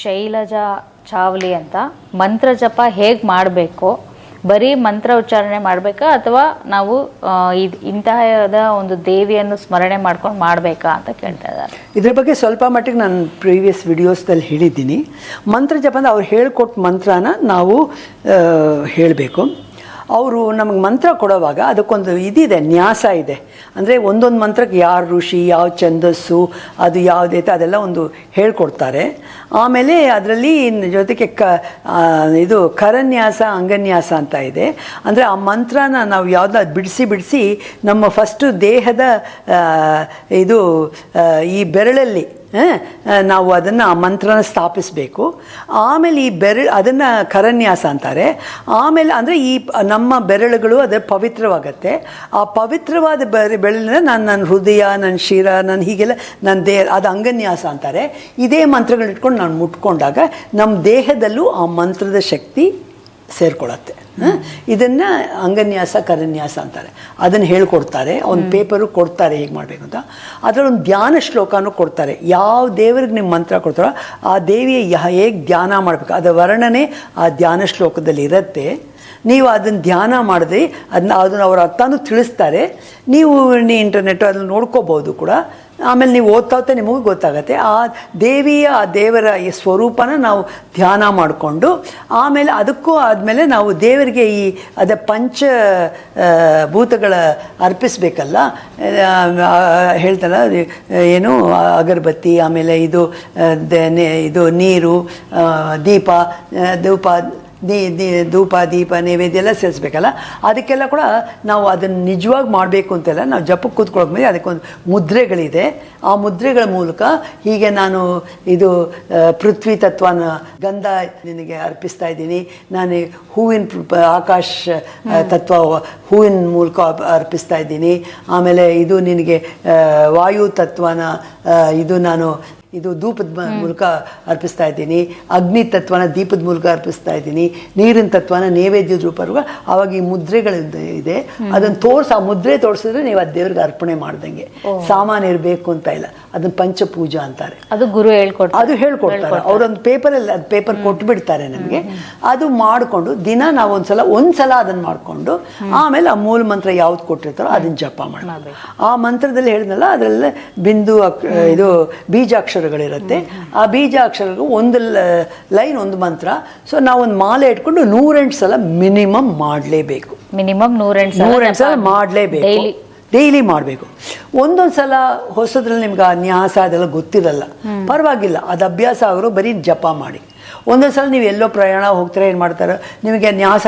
ಶೈಲಜಾ ಚಾವ್ಲಿ ಅಂತ ಮಂತ್ರ ಜಪ ಹೇಗೆ ಮಾಡಬೇಕು, ಬರೀ ಮಂತ್ರ ಉಚ್ಚಾರಣೆ ಮಾಡಬೇಕಾ ಅಥವಾ ನಾವು ಇದು ಇಂತಹದ ಒಂದು ದೇವಿಯನ್ನು ಸ್ಮರಣೆ ಮಾಡ್ಕೊಂಡು ಮಾಡಬೇಕಾ ಅಂತ ಕೇಳ್ತಾ ಇದ್ದಾರೆ. ಇದ್ರ ಬಗ್ಗೆ ಸ್ವಲ್ಪ ಮಟ್ಟಿಗೆ ನಾನು ಪ್ರೀವಿಯಸ್ ವಿಡಿಯೋಸ್ದಲ್ಲಿ ಹೇಳಿದ್ದೀನಿ. ಮಂತ್ರ ಜಪ ಅಂದ್ರೆ ಅವ್ರು ಹೇಳ್ಕೊಟ್ಟು ಮಂತ್ರನ ನಾವು ಹೇಳಬೇಕು. ಅವರು ನಮಗೆ ಮಂತ್ರ ಕೊಡುವಾಗ ಅದಕ್ಕೊಂದು ಇದಿದೆ, ನ್ಯಾಸ ಇದೆ. ಅಂದರೆ ಒಂದೊಂದು ಮಂತ್ರಕ್ಕೆ ಯಾವ ಋಷಿ, ಯಾವ ಛಂದಸ್ಸು, ಅದು ಯಾವುದೈತೆ ಅದೆಲ್ಲ ಒಂದು ಹೇಳ್ಕೊಡ್ತಾರೆ. ಆಮೇಲೆ ಅದರಲ್ಲಿ ಜೊತೆಗೆ ಕ ಇದು ಕರನ್ಯಾಸ ಅಂಗನ್ಯಾಸ ಅಂತ ಇದೆ. ಅಂದರೆ ಆ ಮಂತ್ರನ ನಾವು ಯಾವ್ದು ಬಿಡಿಸಿ ಬಿಡಿಸಿ ನಮ್ಮ ಫಸ್ಟು ದೇಹದ ಇದು ಈ ಬೆರಳಲ್ಲಿ ನಾವು ಅದನ್ನು ಆ ಮಂತ್ರನ ಸ್ಥಾಪಿಸಬೇಕು. ಆಮೇಲೆ ಈ ಬೆರಳು ಅದನ್ನು ಕರನ್ಯಾಸ ಅಂತಾರೆ. ಆಮೇಲೆ ಅಂದರೆ ಈ ನಮ್ಮ ಬೆರಳುಗಳು ಅದು ಪವಿತ್ರವಾಗತ್ತೆ. ಆ ಪವಿತ್ರವಾದ ಬೆರ ಬೆರಳಿನ ನಾನು ನನ್ನ ಹೃದಯ ನನ್ನ ಶಿರ ನನ್ನ ಹೀಗೆಲ್ಲ ನನ್ನ ದೇಹ, ಅದು ಅಂಗನ್ಯಾಸ ಅಂತಾರೆ. ಇದೇ ಮಂತ್ರಗಳನ್ನ ಇಟ್ಕೊಂಡು ನಾನು ಮುಟ್ಕೊಂಡಾಗ ನಮ್ಮ ದೇಹದಲ್ಲೂ ಆ ಮಂತ್ರದ ಶಕ್ತಿ ಸೇರ್ಕೊಳ್ಳುತ್ತೆ ಇದನ್ನು ಅಂಗನ್ಯಾಸ ಕರನ್ಯಾಸ ಅಂತಾರೆ. ಅದನ್ನು ಹೇಳ್ಕೊಡ್ತಾರೆ. ಒಂದು ಪೇಪರು ಕೊಡ್ತಾರೆ ಹೇಗೆ ಮಾಡಬೇಕು ಅಂತ. ಅದರಲ್ಲಿ ಒಂದು ಧ್ಯಾನ ಶ್ಲೋಕನೂ ಕೊಡ್ತಾರೆ. ಯಾವ ದೇವರಿಗೆ ನಿಮ್ಮ ಮಂತ್ರ ಕೊಡ್ತಾರೋ ಆ ದೇವಿಯ ಹೇಗೆ ಧ್ಯಾನ ಮಾಡಬೇಕು ಅದರ ವರ್ಣನೆ ಆ ಧ್ಯಾನ ಶ್ಲೋಕದಲ್ಲಿ ಇರುತ್ತೆ ನೀವು ಅದನ್ನು ಧ್ಯಾನ ಮಾಡಿದ್ರೆ ಅದನ್ನ ಅದನ್ನು ಅವರ ಅರ್ಥನೂ ತಿಳಿಸ್ತಾರೆ. ನೀವು ನೀ ಇಂಟರ್ನೆಟ್ ಅದನ್ನು ನೋಡ್ಕೋಬೋದು ಕೂಡ. ಆಮೇಲೆ ನೀವು ಓದ್ತಾ ಹೋಗ್ತಾ ನಿಮಗೂ ಗೊತ್ತಾಗತ್ತೆ. ಆ ದೇವಿಯ, ಆ ದೇವರ ಈ ಸ್ವರೂಪನ ನಾವು ಧ್ಯಾನ ಮಾಡಿಕೊಂಡು, ಆಮೇಲೆ ಅದಕ್ಕೂ ಆದಮೇಲೆ ನಾವು ದೇವರಿಗೆ ಈ ಅದ ಪಂಚ ಭೂತಗಳ ಅರ್ಪಿಸ್ಬೇಕಲ್ಲ. ಹೇಳ್ತಲ್ಲ ಏನು ಅಗರಬತ್ತಿ, ಆಮೇಲೆ ಇದು ಇದು ನೀರು ದೀಪ ದೀಪ ದೀ ದೀ ಧೂಪ ದೀಪ ನೈವೇದ್ಯ ಎಲ್ಲ ಸೇರಿಸ್ಬೇಕಲ್ಲ? ಅದಕ್ಕೆಲ್ಲ ಕೂಡ ನಾವು ಅದನ್ನು ನಿಜವಾಗಿ ಮಾಡಬೇಕು ಅಂತೆಲ್ಲ ನಾವು ಜಪಕ್ಕೆ ಕೂತ್ಕೊಳ್ಳೋಕೆ ಮೇಲೆ ಅದಕ್ಕೊಂದು ಮುದ್ರೆಗಳಿದೆ. ಆ ಮುದ್ರೆಗಳ ಮೂಲಕ ಹೀಗೆ ನಾನು ಇದು ಪೃಥ್ವಿ ತತ್ವನ ಗಂಧ ನಿನಗೆ ಅರ್ಪಿಸ್ತಾ ಇದ್ದೀನಿ. ನಾನು ಹೂವಿನ ಆಕಾಶ ತತ್ವ ಹೂವಿನ ಮೂಲಕ ಅರ್ಪಿಸ್ತಾ ಇದ್ದೀನಿ. ಆಮೇಲೆ ಇದು ನಿನಗೆ ವಾಯು ತತ್ವನ ಇದು ನಾನು ಇದು ಧೂಪದ ಮೂಲಕ ಅರ್ಪಿಸ್ತಾ ಇದ್ದೀನಿ. ಅಗ್ನಿ ತತ್ವನ ದೀಪದ ಮೂಲಕ ಅರ್ಪಿಸ್ತಾ ಇದ್ದೀನಿ. ನೀರಿನ ತತ್ವನ ನೈವೇದ್ಯದ ರೂಪ ಆವಾಗ ಈ ಮುದ್ರೆಗಳಿಂದ ಇದೆ. ಅದನ್ನು ತೋರ್ಸ ಆ ಮುದ್ರೆ ತೋರಿಸಿದ್ರೆ ನೀವು ಆ ದೇವ್ರಿಗೆ ಅರ್ಪಣೆ ಮಾಡ್ದಂಗೆ. ಸಾಮಾನ್ ಇರಬೇಕು ಅಂತ ಇಲ್ಲ. ಅದನ್ನ ಪಂಚಪೂಜಾ ಅಂತಾರೆ. ಅದು ಗುರು ಹೇಳ್ಕೊಡ್ತಾರೆ. ಅದು ಹೇಳ್ಕೊಡ್ತಾರೆ. ಅವರೊಂದು ಪೇಪರಲ್ಲಿ ಅದು ಪೇಪರ್ ಕೊಟ್ಬಿಡ್ತಾರೆ ನಮಗೆ. ಅದು ಮಾಡಿಕೊಂಡು ದಿನ ನಾವು ಒಂದ್ಸಲ ಒಂದ್ಸಲ ಅದನ್ನ ಮಾಡಿಕೊಂಡು ಆಮೇಲೆ ಆ ಮೂಲ ಮಂತ್ರ ಯಾವ್ದು ಕೊಟ್ಟಿರ್ತಾರೋ ಅದನ್ನ ಜಪ ಮಾಡಬೇಕು. ಆ ಮಂತ್ರದಲ್ಲಿ ಹೇಳಿದ್ನಲ್ಲ ಅದರಲ್ಲೇ ಬಿಂದು ಇದು ಇದು ಬೀಜಾಕ್ಷರಗಳಿರುತ್ತೆ ಆ ಬೀಜಾಕ್ಷರಗಳು ಒಂದು ಲೈನ್ ಒಂದು ಮಂತ್ರ. ಸೊ ನಾವು ಒಂದು ಮಾಲೆ ಇಟ್ಕೊಂಡು ನೂರೆಂಟು ಸಲ ಮಿನಿಮಮ್ ಮಾಡಲೇಬೇಕು. ಮಿನಿಮಮ್ ನೂರೆಂಟು ನೂರೆಂಟು ಸಲ ಮಾಡಲೇಬೇಕು. ಡೈಲಿ. ಡೈಲಿ ಮಾಡಬೇಕು. ಒಂದೊಂದು ಸಲ ಹೊಸದ್ರಲ್ಲಿ ನಿಮ್ಗೆ ಆ ನ್ಯಾಸ ಅದೆಲ್ಲ ಗೊತ್ತಿರಲ್ಲ. ಪರವಾಗಿಲ್ಲ, ಅದು ಅಭ್ಯಾಸ ಆಗೋರು ಬರೀ ಜಪ ಮಾಡಿ. ಒಂದೊಂದು ಸಲ ನೀವು ಎಲ್ಲೋ ಪ್ರಯಾಣ ಹೋಗ್ತೀರ, ಏನು ಮಾಡ್ತಾರೆ? ನಿಮಗೆ ನ್ಯಾಸ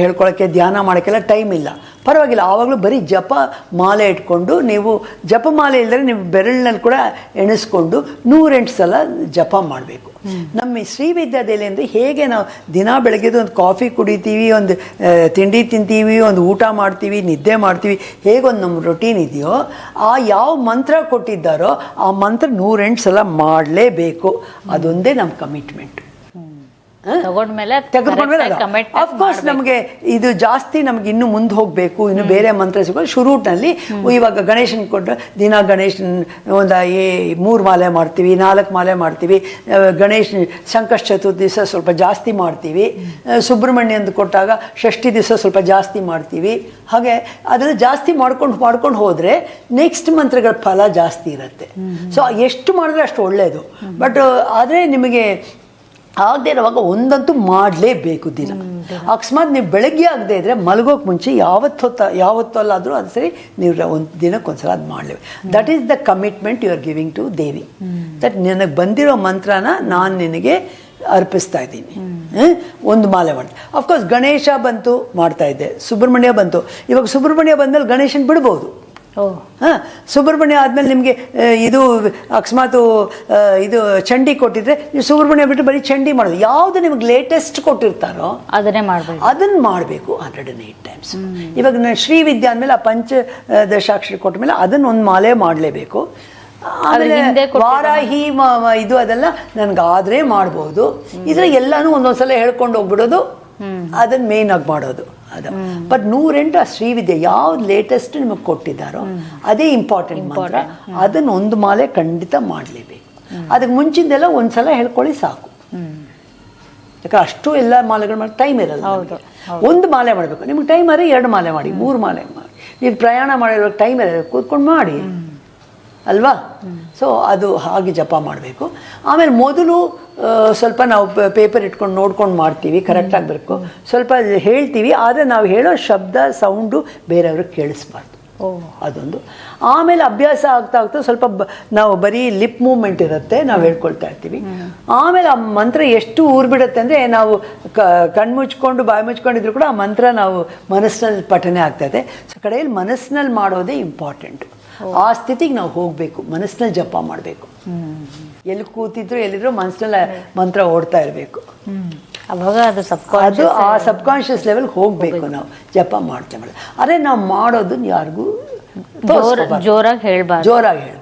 ಹೇಳ್ಕೊಳ್ಳೋಕ್ಕೆ ಧ್ಯಾನ ಮಾಡೋಕ್ಕೆಲ್ಲ ಟೈಮ್ ಇಲ್ಲ. ಪರವಾಗಿಲ್ಲ, ಆವಾಗಲೂ ಬರೀ ಜಪ ಮಾಲೆ ಇಟ್ಕೊಂಡು ನೀವು ಜಪ ಮಾಲೆ ಇಲ್ಲದ್ರೆ ನೀವು ಬೆರಳಿನಲ್ಲಿ ಕೂಡ ಎಣಿಸ್ಕೊಂಡು ನೂರೆಂಟು ಸಲ ಜಪ ಮಾಡಬೇಕು. ನಮ್ಮ ಶ್ರೀ ವಿದ್ಯಾದೆಲೆ ಅಂದರೆ ಹೇಗೆ ನಾವು ದಿನ ಬೆಳಗ್ಗೆದು ಒಂದು ಕಾಫಿ ಕುಡಿತೀವಿ, ಒಂದು ತಿಂಡಿ ತಿಂತೀವಿ, ಒಂದು ಊಟ ಮಾಡ್ತೀವಿ, ನಿದ್ದೆ ಮಾಡ್ತೀವಿ, ಹೇಗೊಂದು ನಮ್ಮ ರೊಟೀನ್ ಇದೆಯೋ ಆ ಯಾವ ಮಂತ್ರ ಕೊಟ್ಟಿದ್ದಾರೋ ಆ ಮಂತ್ರ ನೂರೆಂಟು ಸಲ ಮಾಡಲೇಬೇಕು. ಅದೊಂದೇ ನಮ್ಮ ಕಮಿಟ್ಮೆಂಟ್ ತಗೊಂಡ್ಮೇಲೆ ತೆಗೆದುಕೊಂಡ್ಮೇಲೆ ಅಫ್ಕೋರ್ಸ್ ನಮಗೆ ಇದು ಜಾಸ್ತಿ ನಮ್ಗೆ ಇನ್ನು ಮುಂದೆ ಹೋಗಬೇಕು ಇನ್ನು ಬೇರೆ ಮಂತ್ರ ಸಿಗೋದು ಶುರುನಲ್ಲಿ ಇವಾಗ ಗಣೇಶನ್ ಕೊಟ್ಟರೆ ದಿನ ಗಣೇಶನ್ ಒಂದು ಏ ಮೂರು ಮಾಲೆ ಮಾಡ್ತೀವಿ ನಾಲ್ಕು ಮಾಲೆ ಮಾಡ್ತೀವಿ ಗಣೇಶ್ ಸಂಕಷ್ಟ ಚತುರ್ಥಿ ದಿವಸ ಸ್ವಲ್ಪ ಜಾಸ್ತಿ ಮಾಡ್ತೀವಿ ಸುಬ್ರಹ್ಮಣ್ಯ ಅಂತ ಕೊಟ್ಟಾಗ ಷಷ್ಠಿ ದಿವಸ ಸ್ವಲ್ಪ ಜಾಸ್ತಿ ಮಾಡ್ತೀವಿ. ಹಾಗೆ ಅದನ್ನು ಜಾಸ್ತಿ ಮಾಡ್ಕೊಂಡು ಮಾಡ್ಕೊಂಡು ಹೋದರೆ ನೆಕ್ಸ್ಟ್ ಮಂತ್ರಗಳ ಫಲ ಜಾಸ್ತಿ ಇರುತ್ತೆ. ಸೊ ಎಷ್ಟು ಮಾಡಿದ್ರೆ ಅಷ್ಟು ಒಳ್ಳೆಯದು ಬಟ್ ಆದರೆ ನಿಮಗೆ ಆಗದೆ ಇರುವಾಗ ಒಂದಂತೂ ಮಾಡಲೇಬೇಕು ದಿನ. ಅಕಸ್ಮಾತ್ ನೀವು ಬೆಳಗ್ಗೆ ಆಗದೆ ಇದ್ರೆ ಮಲಗೋಕೆ ಮುಂಚೆ ಯಾವತ್ತು ಹೊತ್ತ ಯಾವತ್ತಲ್ಲಾದರೂ ಅದು ಸರಿ ನೀವು ಒಂದು ದಿನಕ್ಕೆ ಒಂದ್ಸಲ ಅದು ಮಾಡಲೇವೆ that is the commitment you are giving to Devi. That ನಿನಗೆ ಬಂದಿರೋ ಮಂತ್ರನ ನಾನು ನಿನಗೆ ಅರ್ಪಿಸ್ತಾ ಇದ್ದೀನಿ. ಒಂದು ಮಾಲೆ ಮಾಡಿ. ಅಫ್ಕೋರ್ಸ್ ಗಣೇಶ ಬಂತು ಮಾಡ್ತಾ ಇದ್ದೆ. ಸುಬ್ರಹ್ಮಣ್ಯ ಬಂತು. ಇವಾಗ ಸುಬ್ರಹ್ಮಣ್ಯ ಬಂದಮೇಲೆ ಗಣೇಶನ್ ಬಿಡ್ಬೋದು. ಹಾಂ ಸುಬ್ರಹ್ಮಣ್ಯ ಆದಮೇಲೆ ನಿಮಗೆ ಇದು ಅಕಸ್ಮಾತು ಇದು ಚಂಡಿ ಕೊಟ್ಟಿದ್ರೆ ನೀವು ಸುಬ್ರಹ್ಮಣ್ಯ ಬಿಟ್ಟು ಬರೀ ಚಂಡಿ ಮಾಡೋದು. ಯಾವುದು ನಿಮಗೆ ಲೇಟೆಸ್ಟ್ ಕೊಟ್ಟಿರ್ತಾರೋ ಅದನ್ನೇ ಮಾಡ್ಬೇಕು ಅದನ್ನ ಮಾಡಬೇಕು ಹಂಡ್ರೆಡ್ ಆ್ಯಂಡ್ ಏಯ್ಟ್ ಟೈಮ್ಸ್ ಇವಾಗ ನಾನು ಶ್ರೀ ವಿದ್ಯಾ ಅಂದಮೇಲೆ ಆ ಪಂಚ ದಶಾಕ್ಷರಿ ಕೊಟ್ಟ ಮೇಲೆ ಅದನ್ನು ಒಂದು ಮಾಲೆ ಮಾಡಲೇಬೇಕು. ಆಮೇಲೆ ವಾರಾಹಿ ಇದು ಅದೆಲ್ಲ ನನ್ಗೆ ಆದ್ರೆ ಮಾಡ್ಬೋದು. ಇದ್ರೆ ಎಲ್ಲಾನು ಒಂದೊಂದ್ಸಲ ಹೇಳ್ಕೊಂಡು ಹೋಗ್ಬಿಡೋದು. ಅದನ್ನ ಮೇನ್ ಆಗಿ ಮಾಡೋದು. ಅದು. ಬಟ್ ನೂರೆಂಟು ಆ ಶ್ರೀವಿದ್ಯೆ ಯಾವ್ದು ಲೇಟೆಸ್ಟ್ ನಿಮಗೆ ಕೊಟ್ಟಿದ್ದಾರೋ ಅದೇ ಇಂಪಾರ್ಟೆಂಟ್ ಮಾತ್ರ. ಅದನ್ನ ಒಂದು ಮಾಲೆ ಖಂಡಿತ ಮಾಡಲೇಬೇಕು. ಅದಕ್ಕೆ ಮುಂಚಿಂದೆಲ್ಲ ಒಂದ್ಸಲ ಹೇಳ್ಕೊಳ್ಳಿ ಸಾಕು. ಯಾಕಂದ್ರೆ ಅಷ್ಟು ಎಲ್ಲ ಮಾಲೆಗಳು ಮಾಡಿ ಟೈಮ್ ಇರಲ್ಲ. ಒಂದು ಮಾಲೆ ಮಾಡಬೇಕು. ನಿಮ್ಗೆ ಟೈಮ್ ಆದರೆ ಎರಡು ಮಾಲೆ ಮಾಡಿ ಮೂರು ಮಾಲೆ ಮಾಡಿ. ನೀವು ಪ್ರಯಾಣ ಮಾಡಿರೋ ಟೈಮ್ ಇರಲ್ಲ ಕೂತ್ಕೊಂಡು ಮಾಡಿ. ಅಲ್ವಾ? ಸೊ ಅದು ಹಾಗೆ ಜಪ ಮಾಡಬೇಕು. ಆಮೇಲೆ ಮೊದಲು ಸ್ವಲ್ಪ ನಾವು ಪೇಪರ್ ಇಟ್ಕೊಂಡು ನೋಡ್ಕೊಂಡು ಮಾಡ್ತೀವಿ ಕರೆಕ್ಟ್ ಆಗಬೇಕು ಸ್ವಲ್ಪ ಹೇಳ್ತೀವಿ ಆದರೆ ನಾವು ಹೇಳೋ ಶಬ್ದ ಸೌಂಡು ಬೇರೆಯವ್ರಿಗೆ ಕೇಳಿಸ್ಬಾರ್ದು. ಓಹ್ ಅದೊಂದು. ಆಮೇಲೆ ಅಭ್ಯಾಸ ಆಗ್ತಾ ಆಗ್ತಾ ಸ್ವಲ್ಪ ಬ ನಾವು ಬರೀ ಲಿಪ್ ಮೂವ್ಮೆಂಟ್ ಇರುತ್ತೆ ನಾವು ಹೇಳ್ಕೊಳ್ತಾ ಇರ್ತೀವಿ. ಆಮೇಲೆ ಆ ಮಂತ್ರ ಎಷ್ಟು ಊರ್ಬಿಡುತ್ತೆ ಅಂದರೆ ನಾವು ಕ ಕಣ್ಣು ಮುಚ್ಕೊಂಡು ಬಾಯಿ ಮುಚ್ಕೊಂಡಿದ್ರು ಕೂಡ ಆ ಮಂತ್ರ ನಾವು ಮನಸ್ಸಿನಲ್ಲಿ ಪಠನೆ ಆಗ್ತದೆ ಸೊ ಕಡೆಯಲ್ಲಿ ಮನಸ್ಸಿನಲ್ಲಿ ಮಾಡೋದೇ ಇಂಪಾರ್ಟೆಂಟ್ ಆ ಸ್ಥಿತಿಗೆ ನಾವು ಹೋಗಬೇಕು ಮನಸ್ಸಿನಲ್ಲಿ ಜಪ ಮಾಡಬೇಕು. ಎಲ್ಲಿ ಕೂತಿದ್ರು ಎಲ್ಲಿದ್ರು ಮನಸ್ಸಿನಲ್ಲಿ ಮಂತ್ರ ಓಡ್ತಾ ಇರಬೇಕು. ಅವಾಗ ಅದು ಅದು ಸಬ್ಕಾನ್ಶಿಯಸ್ ಆ ಸಬ್ಕಾನ್ಷಿಯಸ್ ಲೆವೆಲ್ ಹೋಗಬೇಕು ನಾವು ಜಪ ಮಾಡ್ತೇವೆ ಅರೆ ನಾವು ಮಾಡೋದನ್ನ ಯಾರಿಗೂ ಜೋರ್ ಜೋರಾಗಿ ಹೇಳ್ಬಾರ್ದು. ಜೋರಾಗಿ ಹೇಳ